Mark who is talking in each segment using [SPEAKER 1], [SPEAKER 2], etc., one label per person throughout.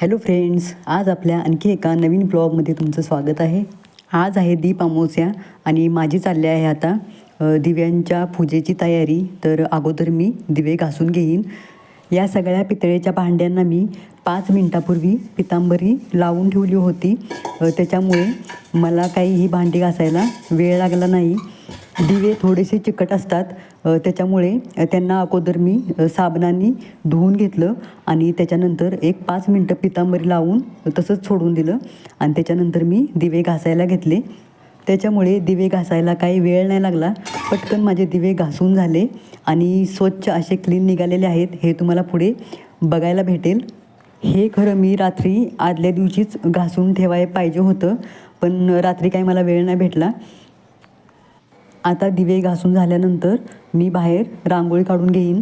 [SPEAKER 1] Hello friends आज आपल्या आणखी एका नवीन ब्लॉगमध्ये तुमचं स्वागत आहे. आज आहे दीप अमावस्या आणि माझी चालली आहे आता दिव्यांच्या पूजेची तयारी. तर अगोदर मी दिवे घासून घेईन. या सगळ्या पितळेच्या भांड्यांना मी पाच मिनटापूर्वी पितांबरी लावून ठेवली होती. त्याच्यामुळे मला काही ही भांडी घासायला वेळ लागला नाही. दिवे थोडेसे चिकट असतात. त्याच्यामुळे त्यांना अगोदर मी साबणाने धुवून घेतलं आणि त्याच्यानंतर एक पाच मिनटं पितांबरी लावून तसंच सोडून दिलं आणि त्याच्यानंतर मी दिवे घासायला घेतले. त्याच्यामुळे दिवे घासायला काही वेळ नाही लागला. पटकन माझे दिवे घासून झाले आणि स्वच्छ असे क्लीन निघालेले आहेत हे तुम्हाला पुढे बघायला भेटेल. हे खरं मी रात्री आदल्या दिवशीच घासून ठेवाय पाहिजे होतं पण रात्री काही मला वेळ नाही भेटला. आता दिवे घासून झाल्यानंतर मी बाहेर रांगोळी काढून घेईन.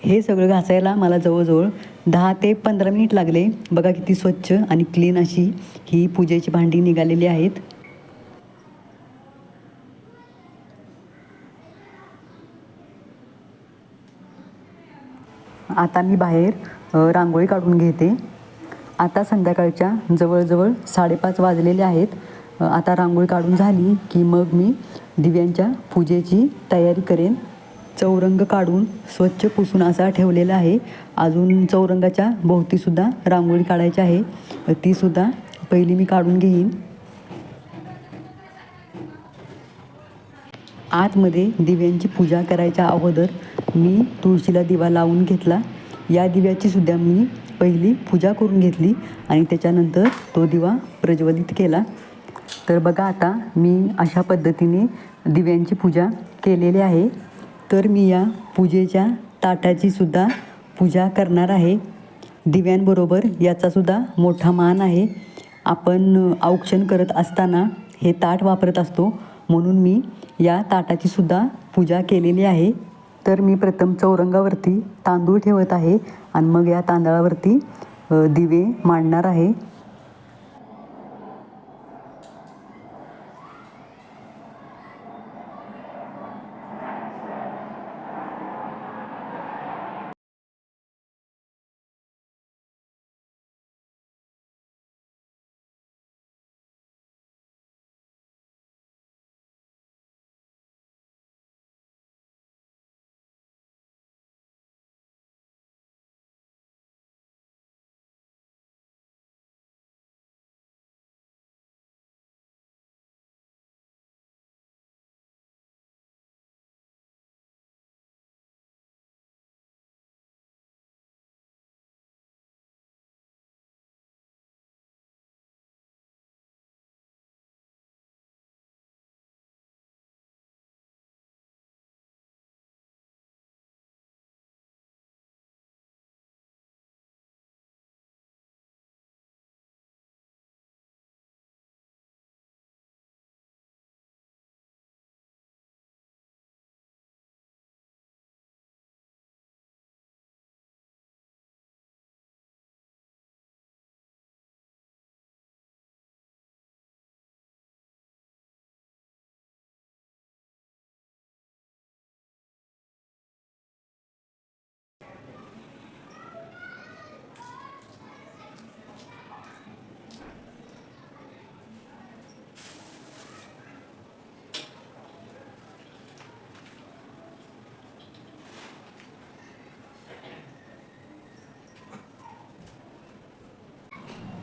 [SPEAKER 1] हे सगळं घासायला मला जवळजवळ दहा ते पंधरा मिनिट लागले. बघा किती स्वच्छ आणि क्लीन अशी ही पूजेची भांडी निघालेली आहेत. आता मी बाहेर रांगोळी काढून घेते. आता संध्याकाळच्या जवळजवळ साडेपाच वाजलेले आहेत. आता रांगोळी काढून झाली की मग मी दिव्यांच्या पूजेची तयारी करेन. चौरंग काढून स्वच्छ पुसून असा ठेवलेला आहे. अजून चौरंगाच्या भोवतीसुद्धा रांगोळी काढायची आहे. तीसुद्धा पहिली मी काढून घेईन. आतमध्ये दिव्यांची पूजा करायच्या अगोदर मी तुळशीला दिवा लावून घेतला. या दिव्याची सुद्धा मी पहिली पूजा करून घेतली आणि त्याच्यानंतर तो दिवा प्रज्वलित केला. तर बघा आता मी अशा पद्धतीने दिव्यांची पूजा केलेली आहे. तर मी या पूजेच्या ताटाची सुद्धा पूजा करणार आहे. दिव्यांबरोबर याचासुद्धा मोठा मान आहे. आपण औक्षण करत असताना हे ताट वापरत असतो. म्हणून मी या ताटाची सुद्धा पूजा केलेली आहे. तर मी प्रथम चौरंगावरती तांदूळ ठेवत आहे आणि मग या तांदळावरती दिवे मांडणार आहे.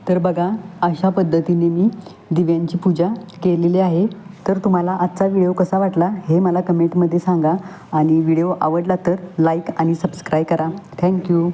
[SPEAKER 1] तर बघा अशा पद्धतीने मी दिव्यांची पूजा केलेली आहे. तर तुम्हाला आजचा व्हिडिओ कसा वाटला हे मला कमेंटमध्ये सांगा आणि व्हिडिओ आवडला तर लाईक आणि सबस्क्राईब करा. थँक्यू